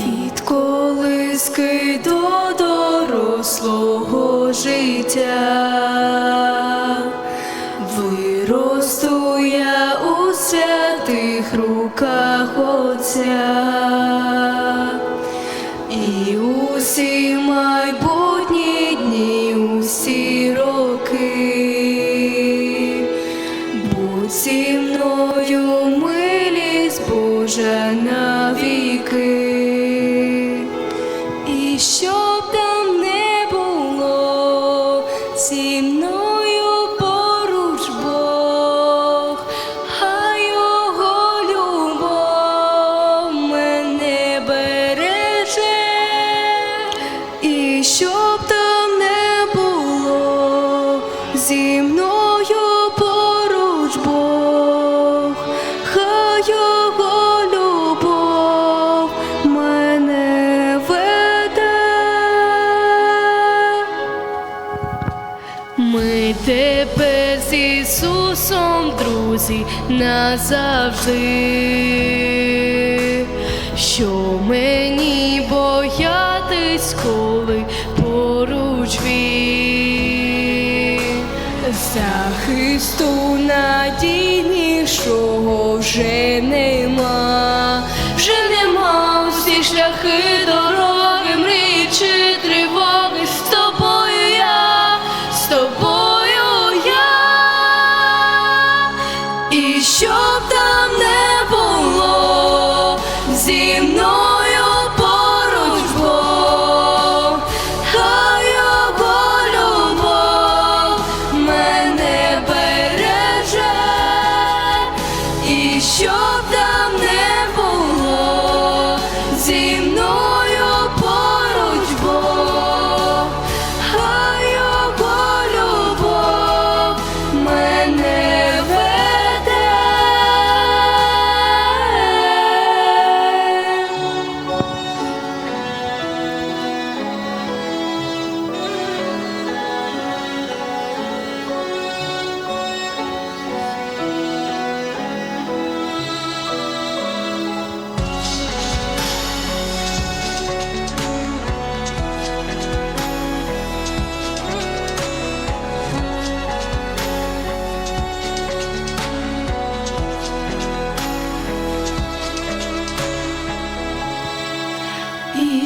від колиски до дорослого життя, виросту я у святих руках Отця і усі майбутні дні, усі роки. будь що з Ісусом, друзі, назавжди, що мені боятись, коли поруч він захисту надійнішого вже нема. правда не.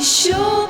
sure.